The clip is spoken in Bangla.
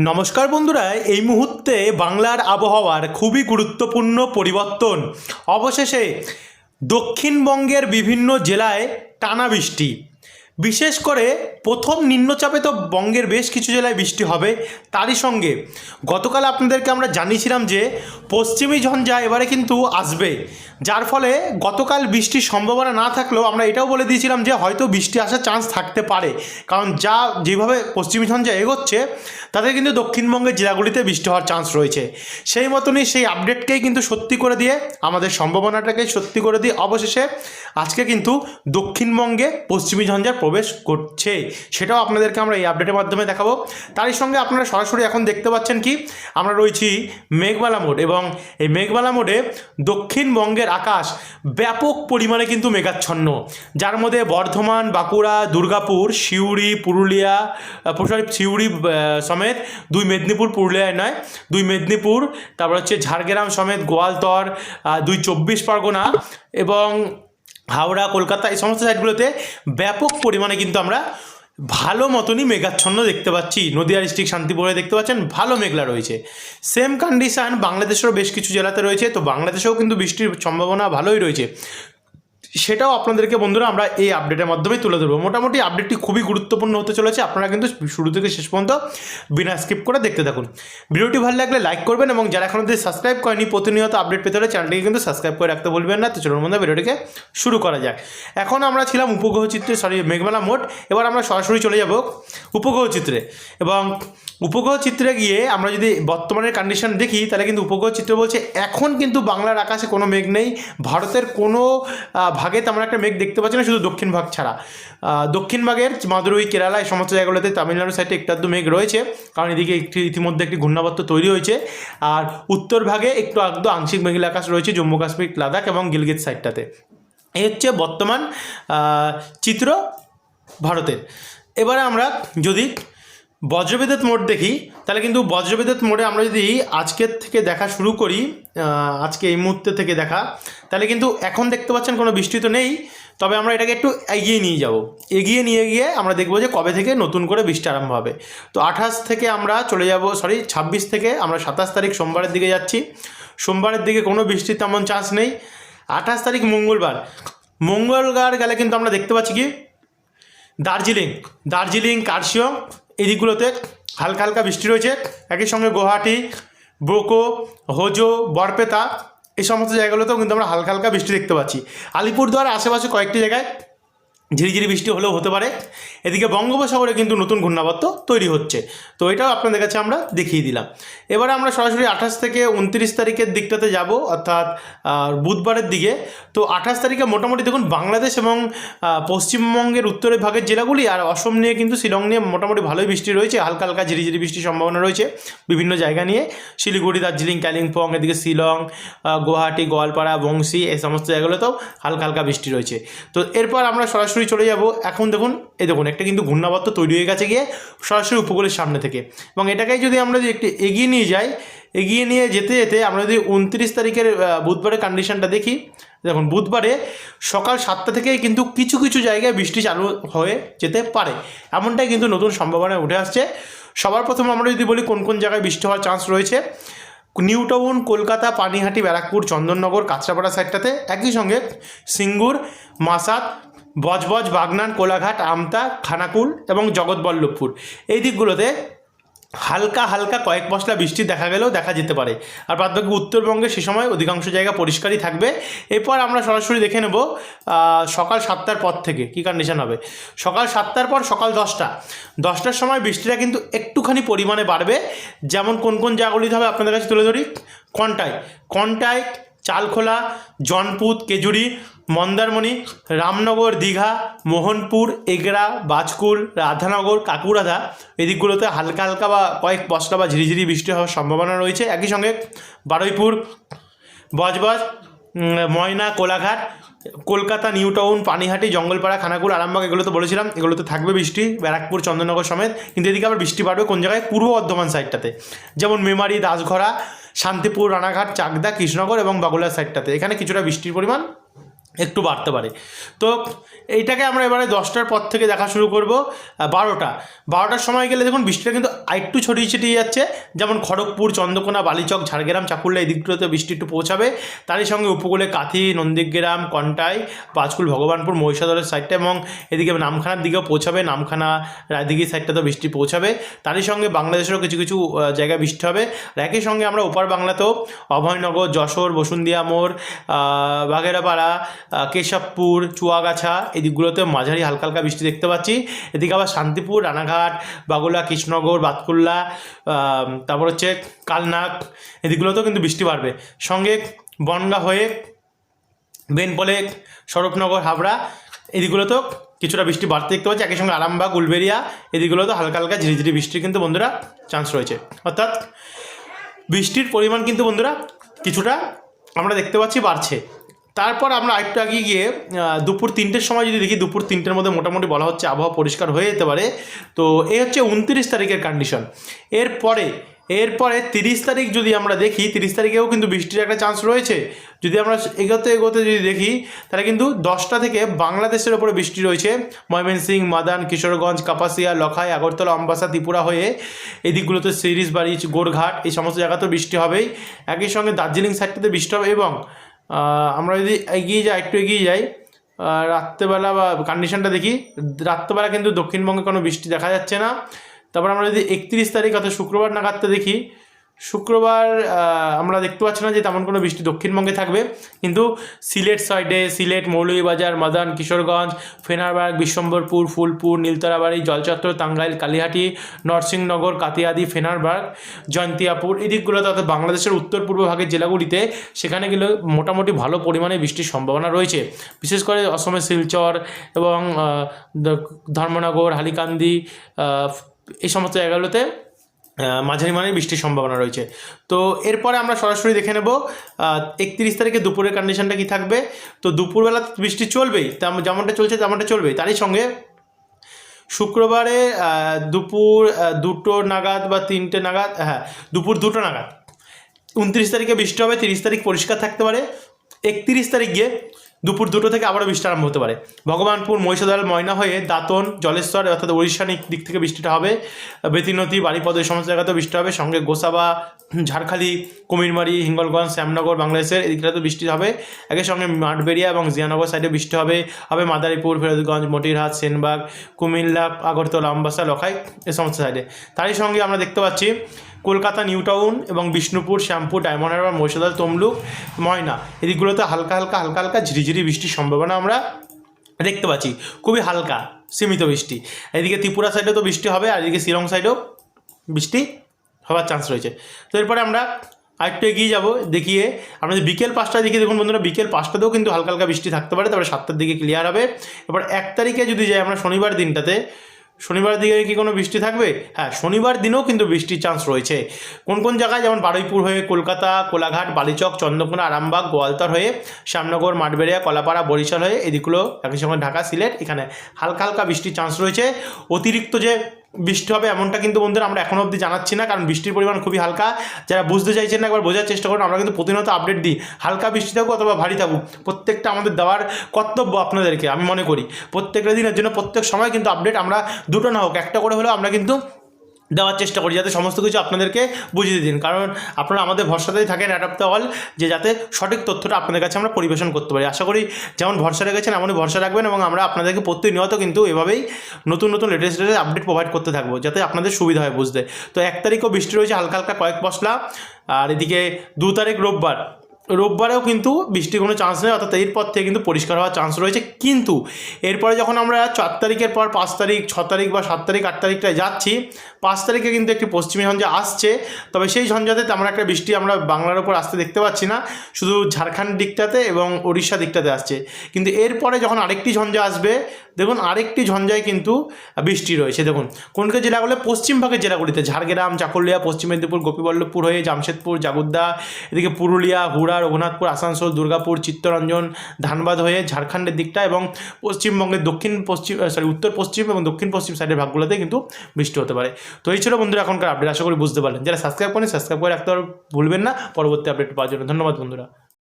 নমস্কার বন্ধুরা, এই মুহূর্তে বাংলার আবহাওয়ার খুবই গুরুত্বপূর্ণ পরিবর্তন। অবশেষে দক্ষিণবঙ্গের বিভিন্ন জেলায় টানা বৃষ্টি। বিশেষ করে প্রথম নিম্নচাপে তো বঙ্গের বেশ কিছু জেলায় বৃষ্টি হবে তারই সঙ্গে। গতকাল আপনাদেরকে আমরা জানিয়েছিলাম যে পশ্চিমী ঝঞ্ঝা এবারে কিন্তু আসবে। যার ফলে গতকাল বৃষ্টির সম্ভাবনা না থাকলেও আমরা এটাও বলে দিয়েছিলাম যে হয়তো বৃষ্টি আসার চান্স থাকতে পারে। কারণ যা যেভাবে পশ্চিমী ঝঞ্ঝা এগোচ্ছে, তাতে কিন্তু দক্ষিণবঙ্গের জেলাগুলিতে বৃষ্টি হওয়ার চান্স রয়েছে। সেই মতনই সেই আপডেটকেই কিন্তু সত্যি করে দিয়ে, আমাদের সম্ভাবনাটাকে সত্যি করে দিয়ে অবশেষে আজকে কিন্তু দক্ষিণবঙ্গে পশ্চিমী ঝঞ্ঝার প্রবেশ করছে, সেটাও আপনাদেরকে আমরা এই আপডেটের মাধ্যমে দেখাবো। তারই সঙ্গে আপনারা সরাসরি এখন দেখতে পাচ্ছেন কি, আমরা রয়েছি মেঘমালা মোড এবং এই মেঘমালা মোডে দক্ষিণবঙ্গের আকাশ ব্যাপক পরিমাণে কিন্তু মেঘাচ্ছন্ন। যার মধ্যে বর্ধমান, বাঁকুড়া, দুর্গাপুর, সিউড়ি, পুরুলিয়া সরি সিউড়ি সমেত দুই মেদিনীপুর, পুরুলিয়ায় নয়, দুই মেদিনীপুর, তারপর হচ্ছে ঝাড়গ্রাম সমেত গোয়ালতর দুই চব্বিশ পরগনা এবং হাওড়া, কলকাতা, এই সমস্ত সাইডগুলোতে ব্যাপক পরিমাণে কিন্তু আমরা ভালো মতনই মেঘাচ্ছন্ন দেখতে পাচ্ছি। নদীয়া ডিস্ট্রিক্ট শান্তিপুরে দেখতে পাচ্ছেন, ভালো মেঘলা রয়েছে। সেম কন্ডিশান বাংলাদেশেরও বেশ কিছু জেলাতে রয়েছে। তো বাংলাদেশেও কিন্তু বৃষ্টির সম্ভাবনা ভালোই রয়েছে। সেটাও আপনাদেরকে বন্ধুরা আমরা এই আপডেটের মাধ্যমে তুলে ধরবো। মোটামুটি আপডেটটি খুবই গুরুত্বপূর্ণ হতে চলেছে। আপনারা কিন্তু শুরু থেকে শেষ পর্যন্ত বিনা স্কিপ করে দেখতে থাকুন। ভিডিওটি ভালো লাগলে লাইক করবেন এবং যারা এখনও অবধি সাবস্ক্রাইব করেনি, প্রতিনিয়ত আপডেট পেতে হলে চ্যানেলটিকে কিন্তু সাবস্ক্রাইব করে রাখতে বলবেন না। তো চলুন বন্ধু ভিডিওটিকে শুরু করা যাক। এখন আমরা ছিলাম উপগ্রহ চিত্রে সরি মেঘমালা মোট এবার আমরা সরাসরি চলে যাব উপগ্রহ চিত্রে। এবং উপগ্রহ চিত্রে গিয়ে আমরা যদি বর্তমানের কন্ডিশন দেখি, তাহলে কিন্তু উপগ্রহ চিত্র বলছে, এখন কিন্তু বাংলার আকাশে কোনো মেঘ নেই, ভারতের কোনো ভাগে তেমন একটা মেঘ দেখতে পাচ্ছি না, শুধু দক্ষিণ ভাগ ছাড়া। দক্ষিণ ভাগের মাদুরই কেরালা, এই সমস্ত জায়গাগুলোতে তামিলনাড়ু সাইডে একটু আধটু মেঘ রয়েছে, কারণ এদিকে একটি ইতিমধ্যে একটি ঘূর্ণাবর্ত তৈরি হয়েছে, আর উত্তর ভাগে একটু আধটু আংশিক মেঘলা আকাশ রয়েছে, জম্মু কাশ্মীর, লাদাখ এবং গিলগিত সাইডটাতে এই হচ্ছে বর্তমান চিত্র ভারতের। এবারে আমরা যদি বজ্রবিদ্যুৎ মোড দেখি, তাহলে কিন্তু বজ্রবিদ্যুৎ মোডে আমরা যদি আজকের থেকে দেখা শুরু করি আজকে এই মুহূর্তে থেকে দেখা, তাহলে কিন্তু এখন দেখতে পাচ্ছেন কোনো বৃষ্টি তো নেই, তবে আমরা এটাকে একটু এগিয়ে নিয়ে যাব। এগিয়ে নিয়ে গিয়ে আমরা দেখব যে কবে থেকে নতুন করে বৃষ্টি আরম্ভ হবে। তো আঠাশ থেকে আমরা চলে যাব সরি ছাব্বিশ থেকে আমরা সাতাশ তারিখ সোমবারের দিকে যাচ্ছি। সোমবারের দিকে কোনো বৃষ্টির তেমন চান্স নেই। আঠাশ তারিখ মঙ্গলবার। মঙ্গলবার গেলে কিন্তু আমরা দেখতে পাচ্ছি কি? দার্জিলিং। দার্জিলিং, কার্শিয়ং এই দিকগুলোতে হালকা হালকা বৃষ্টি রয়েছে। একই সঙ্গে গুয়াহাটি, বোকো, হোজো বরপেতা এই সমস্ত জায়গাগুলোতেও কিন্তু আমরা হালকা হালকা বৃষ্টি দেখতে পাচ্ছি। আলিপুরদুয়ার আশেপাশে কয়েকটি জায়গায় ঝিরিঝিরি বৃষ্টি হলেও হতে পারে। এদিকে বঙ্গোপসাগরে কিন্তু নতুন ঘূর্ণাবর্ত তৈরি হচ্ছে। তো এটাও আপনাদের কাছে আমরা দেখিয়ে দিলাম। এবারে আমরা সরাসরি আঠাশ থেকে উনত্রিশ তারিখের দিকটাতে যাব, অর্থাৎ বুধবারের দিকে। তো আঠাশ তারিখে মোটামুটি দেখুন বাংলাদেশ এবং পশ্চিমবঙ্গের উত্তরের ভাগের জেলাগুলি আর অসম নিয়ে কিন্তু শিলং নিয়ে মোটামুটি ভালোই বৃষ্টি রয়েছে। হালকা হালকা ঝিরিঝিরি বৃষ্টির সম্ভাবনা রয়েছে বিভিন্ন জায়গা নিয়ে। শিলিগুড়ি, দার্জিলিং, কালিম্পং, এদিকে শিলং গুয়াহাটি, গোয়ালপাড়া, বংশী এই সমস্ত জায়গাগুলোতেও হালকা হালকা বৃষ্টি রয়েছে। তো এরপর আমরা সরাসরি চলে যাব। এখন দেখুন, এই দেখুন, একটা কিন্তু ঘূর্ণাবর্ত তৈরি হয়ে গেছে গিয়ে সরাসরি উপকূলের সামনে থেকে। এবং এটাকেই যদি আমরা যদি একটু এগিয়ে নিয়ে যাই, এগিয়ে নিয়ে যেতে যেতে আমরা যদি উনত্রিশ তারিখের বুধবারের কন্ডিশনটা দেখি, দেখুন, বুধবারে সকাল সাতটা থেকেই কিন্তু কিছু কিছু জায়গায় বৃষ্টি চালু হয়ে যেতে পারে। এমনটাই কিন্তু নতুন সম্ভাবনা উঠে আসছে। সবার প্রথম আমরা যদি বলি কোন কোন জায়গায় বৃষ্টি হওয়ার চান্স রয়েছে। নিউ টাউন, কলকাতা, পানিহাটি, ব্যারাকপুর, চন্দননগর, কাঁচরাপাড়া সাইডটাতে একই সঙ্গে সিঙ্গুর মাসাত বজবজ, বাগনান, কোলাঘাট, আমতা, খানাকুল এবং জগৎবল্লভপুর। এই দিকগুলোতে হালকা হালকা কয়েক মশলা বৃষ্টি দেখা গেলেও দেখা যেতে পারে। আর বাদবাকি উত্তরবঙ্গে সে সময় অধিকাংশ জায়গা পরিষ্কারই থাকবে। এরপর আমরা সরাসরি দেখে নেব সকাল সাতটার পর থেকে কী কন্ডিশন হবে। সকাল সাতটার পর সকাল দশটা। দশটার সময় বৃষ্টিটা কিন্তু একটুখানি পরিমাণে বাড়বে। যেমন কোন কোন জায়গাগুলিতে হবে আপনাদের কাছে তুলে ধরি। কন্টাই। কন্টাই চালখোলা, জনপুত, কেজুরি, মন্দারমণি, রামনগর, দীঘা, মোহনপুর, এগরা, বাজকুল, রাধানগর, কাকুরাধা। এদিকগুলোতে দিকগুলোতে হালকা হালকা বা কয়েক পশলা বা ঝিরিঝিরি বৃষ্টি হওয়ার সম্ভাবনা রয়েছে। একই সঙ্গে বারুইপুর, বজবজ ময়না, কোলাঘাট, কলকাতা নিউ টাউন পানিহাটি, জঙ্গলপাড়া, খানাকুল, আরামবাগ, এগুলো তো বলেছিলাম। এগুলোতে থাকবে বৃষ্টি, ব্যারাকপুর চন্দননগর সমেত। কিন্তু এদিকে আবার বৃষ্টি বাড়বে কোন জায়গায়? পূর্ব বর্ধমান সাইডটাতে যেমন মেমারি, দাসঘরা, শান্তিপুর, রানাঘাট, চাকদা, কৃষ্ণনগর এবং বাগুলার সাইডটাতে এখানে কিছুটা বৃষ্টির পরিমাণ একটু বাড়তে পারে। তো এইটাকে আমরা এবারে দশটার পর থেকে দেখা শুরু করব বারোটা। বারোটার সময় গেলে দেখুন বৃষ্টিটা কিন্তু আরেকটু ছড়িয়ে ছিটিয়ে যাচ্ছে। যেমন খড়গপুর চন্দ্রকোনা বালিচক ঝাড়গ্রাম চাকুল্লা এই দিকগুলোতে বৃষ্টি একটু পৌঁছাবে। তারই সঙ্গে উপকূলে কাথি নন্দীগ্রাম কন্টাই পাঁচকুল ভগবানপুর মহিষাদলের সাইডটা এবং এদিকে নামখানার দিকেও পৌঁছাবে। নামখানা রায়দিঘি সাইডটাতেও বৃষ্টি পৌঁছাবে। তারই সঙ্গে বাংলাদেশেরও কিছু কিছু জায়গায় বৃষ্টি হবে। একই সঙ্গে আমরা ওপার বাংলাতেও অভয়নগর যশোর বসুন্দিয়া মোড় আহ, কেশবপুর, চুয়াগাছা, এই দিকগুলোতে মাঝারি হালকা হালকা বৃষ্টি দেখতে পাচ্ছি। এদিকে আবার শান্তিপুর, রানাঘাট বাগুলা কৃষ্ণনগর, বাতকুল্লা তারপর হচ্ছে কালনাক এদিকগুলোতেও কিন্তু বৃষ্টি বাড়বে। সঙ্গে বনগা হয়ে বেনপলেক স্বরূপনগর, হাবড়া, এদিকগুলোতেও কিছুটা বৃষ্টি বাড়তে দেখতে পাচ্ছি। একই সঙ্গে আরামবাগ উলবেরিয়া এদিকগুলোতেও হালকা হালকা ঝিরিঝিরি বৃষ্টির কিন্তু বন্ধুরা চান্স রয়েছে। অর্থাৎ বৃষ্টির পরিমাণ কিন্তু বন্ধুরা কিছুটা আমরা দেখতে পাচ্ছি বাড়ছে। তারপর আমরা আরেকটু আগে গিয়ে দুপুর তিনটের সময় যদি দেখি, দুপুর তিনটের মধ্যে মোটামুটি বলা হচ্ছে আবহাওয়া পরিষ্কার হয়ে যেতে পারে। তো এই হচ্ছে উনত্রিশ তারিখের কন্ডিশন এরপরে এরপরে তিরিশ তারিখ যদি আমরা দেখি, তিরিশ তারিখেও কিন্তু বৃষ্টির একটা চান্স রয়েছে। যদি আমরা এগোতে এগোতে যদি দেখি, তাহলে কিন্তু দশটা থেকে বাংলাদেশের ওপরে বৃষ্টি রয়েছে। ময়মনসিং মাদান, কিশোরগঞ্জ, কাপাসিয়া, লখাই, আগরতলা আমবাসা ত্রিপুরা হয়ে এই দিকগুলোতে সিরিজ বাড়ি গোরঘাট, এই সমস্ত জায়গাতেও বৃষ্টি হবেই। একই সঙ্গে দার্জিলিং সাইডটাতে বৃষ্টি হবে এবং আমরা যদি এগিয়ে যাই, একটু এগিয়ে যাই রাত্রেবেলা বা কন্ডিশনটা দেখি। রাত্রেবেলা কিন্তু দক্ষিণবঙ্গে কোনো বৃষ্টি দেখা যাচ্ছে না। তারপর আমরা যদি একত্রিশ তারিখ অর্থাৎ শুক্রবার নাগাদটা দেখি শুক্রবার আমরা দেখতে পাচ্ছি না যে তেমন কোনো বৃষ্টি দক্ষিণবঙ্গে থাকবে, কিন্তু সিলেট সাইডে, সিলেট, মৌলভীবাজার, মাদান, কিশোরগঞ্জ, ফেনারবাগ, বিশ্বম্বরপুর, ফুলপুর নীলতরাবাড়ি জলচত্র টাঙ্গাইল, কালীহাটি নরসিংনগর কাতিয়াদি ফেনারবাগ, জয়ন্তিয়াপুর, এই দিকগুলোতে অর্থাৎ বাংলাদেশের উত্তর পূর্ব ভাগের জেলাগুলিতে সেখানে গেলে মোটামুটি ভালো পরিমাণে বৃষ্টির সম্ভাবনা রয়েছে। বিশেষ করে অসমের শিলচর এবং ধর্মনগর, হালিকান্দি এই সমস্ত জায়গাগুলোতে মাঝারি মানের বৃষ্টির সম্ভাবনা রয়েছে। তো এরপরে আমরা সরাসরি দেখে নেব একত্রিশ তারিখে দুপুরের কন্ডিশনটা কি থাকবে? তো দুপুরবেলা বৃষ্টি চলবেই যেমনটা চলছে তেমনটা চলবেই। তারই সঙ্গে শুক্রবারে দুপুর দুটো নাগাদ বা তিনটে নাগাদ হ্যাঁ দুপুর দুটো নাগাদ। উনত্রিশ তারিখে বৃষ্টি হবে, তিরিশ তারিখ পরিষ্কার থাকতে পারে। একত্রিশ তারিখ গিয়ে দুপুর দুটো থেকে আবারও বৃষ্টি আরম্ভ হতে পারে। ভগবানপুর মহিষাদল ময়না হয়ে দাঁতন, জলেশ্বর অর্থাৎ উড়িষ্যার দিক থেকে বৃষ্টিটা হবে। বেতিনতি বাড়িপদ এই সমস্ত জায়গাতেও বৃষ্টি হবে। সঙ্গে গোসাবা ঝাড়খালি, কুমিরমারি, হিঙ্গলগঞ্জ, শ্যামনগর, বাংলাদেশের এদিকে তো বৃষ্টি হবে। একই সঙ্গে মাঠবেড়িয়া এবং জিয়ানগর সাইডে বৃষ্টি হবে। হবে মাদারীপুর ফেরতগঞ্জ মটিরহাট সেনবাগ, কুমিল্লা, আগরতলা আমবাসা লখাই এ সমস্ত সাইডে তারই সঙ্গে আমরা দেখতে পাচ্ছি কলকাতা নিউ টাউন এবং বিষ্ণুপুর, শ্যামপুর, ডায়মন্ড হারবার, মহিষাদল, তমলুক, ময়না। এদিকগুলোতে হালকা হালকা হালকা হালকা ঝিরিঝিরি বৃষ্টির সম্ভাবনা আমরা দেখতে পাচ্ছি। খুবই হালকা, সীমিত বৃষ্টি। এদিকে ত্রিপুরা সাইডেও তো বৃষ্টি হবে, আর এদিকে শিলং সাইডেও বৃষ্টি হওয়ার চান্স রয়েছে। তো এরপরে আমরা আরেকটু এগিয়ে যাব, দেখিয়ে। যদি বিকেল পাঁচটার দিকে দেখুন বন্ধুরা, বিকেল পাঁচটাতেও কিন্তু হালকা হালকা বৃষ্টি থাকতে পারে, তারপরে সাতটার দিকে ক্লিয়ার হবে। এবার এক তারিখে যদি যাই আমরা শনিবার দিনটাতে, শনিবার দিকে কি কোনো বৃষ্টি থাকবে? হ্যাঁ শনিবার দিনেও কিন্তু বৃষ্টির চান্স রয়েছে। কোন কোন জায়গায়? যেমন বারুইপুর হয়ে কলকাতা, কোলাঘাট, বালিচক, চন্দ্রকোনা, আরামবাগ, গোয়ালতর হয়ে শ্যামনগর, মাঠবেড়িয়া, কলাপাড়া, বরিশাল হয়ে এদিকগুলো একই সঙ্গে ঢাকা, সিলেট, এখানে হালকা হালকা বৃষ্টির চান্স রয়েছে। অতিরিক্ত যে বৃষ্টি হবে এমনটা কিন্তু বন্ধুরা আমরা এখনও অবধি জানাচ্ছি না, কারণ বৃষ্টির পরিমাণ খুবই হালকা। যারা বুঝতে চাইছেন না, একবার বোঝার চেষ্টা করুন, আমরা কিন্তু প্রতিনিয়ত আপডেট দিই। হালকা বৃষ্টি থাকুক অথবা ভারী থাকুক, প্রত্যেকটা আমাদের দেওয়ার কর্তব্য আপনাদেরকে, আমি মনে করি। প্রত্যেকটা দিনের জন্য, প্রত্যেক সময় কিন্তু আপডেট আমরা দুটো না হোক, একটা করে হলেও আমরা কিন্তু দেওয়ার চেষ্টা করি, যাতে সমস্ত কিছু আপনাদেরকে বুঝিয়ে দিন। কারণ আপনারা আমাদের ভরসাতেই থাকেন অ্যাডাপ্ট অল যে যাতে সঠিক তথ্যটা আপনাদের কাছে আমরা পরিবেশন করতে পারি। আশা করি যেমন ভরসা রেখেছেন, এমনই ভরসা রাখবেন এবং আমরা আপনাদেরকে প্রতিনিয়ত কিন্তু এভাবেই নতুন নতুন লেটেস্ট লেটেস্ট আপডেট প্রোভাইড করতে থাকব, যাতে আপনাদের সুবিধা হয় বুঝতে। তো এক তারিখও বৃষ্টি রয়েছে, হালকা হালকা কয়েক পশলা আর এদিকে দু তারিখ রোববার রোববারেও কিন্তু বৃষ্টির কোনো চান্স নেই, অর্থাৎ এরপর থেকে কিন্তু পরিষ্কার হওয়ার চান্স রয়েছে। কিন্তু এরপরে যখন আমরা চার তারিখের পর পাঁচ তারিখ, ছ তারিখ বা সাত তারিখ, আট তারিখটায় যাচ্ছি, পাঁচ তারিখে কিন্তু একটি পশ্চিমী ঝঞ্ঝা আসছে। তবে সেই ঝঞ্ঝাতে তেমন একটা বৃষ্টি আমরা বাংলার ওপর আসতে দেখতে পাচ্ছি না, শুধু ঝাড়খণ্ড দিকটাতে এবং ওড়িশা দিকটাতে আসছে। কিন্তু এরপরে যখন আরেকটি ঝঞ্ঝা আসবে, দেখুন আরেকটি ঝঞ্ঝায় কিন্তু বৃষ্টি রয়েছে। দেখুন কোন কোন জেলাগুলো পশ্চিম ভাগের জেলাগুলিতে, ঝাড়গ্রাম, চাকুলিয়া, পশ্চিম মেদিনীপুর, গোপীবল্লভপুর হয়ে, জামশেদপুর, জাগুদ্দা, এদিকে পুরুলিয়া, হুড়া রঘুনাথপুর, আসানসোল, দুর্গাপুর, চিত্তরঞ্জন, ধানবাদ হয়ে ঝাড়খণ্ডের দিকটা এবং পশ্চিমবঙ্গের দক্ষিণ পশ্চিম সরি উত্তর পশ্চিম এবং দক্ষিণ পশ্চিম সাইডের ভাগগুলোতে কিন্তু বৃষ্টি হতে পারে। তো এই ছিল বন্ধুরা এখনকার আপডেট আশা করি বুঝতে পারলেন। যারা সাবস্ক্রাইব করেন সাবস্ক্রাইব করে রাখতে ভুলবেন না। পরবর্তী আপডেট পাওয়ার জন্য ধন্যবাদ বন্ধুরা।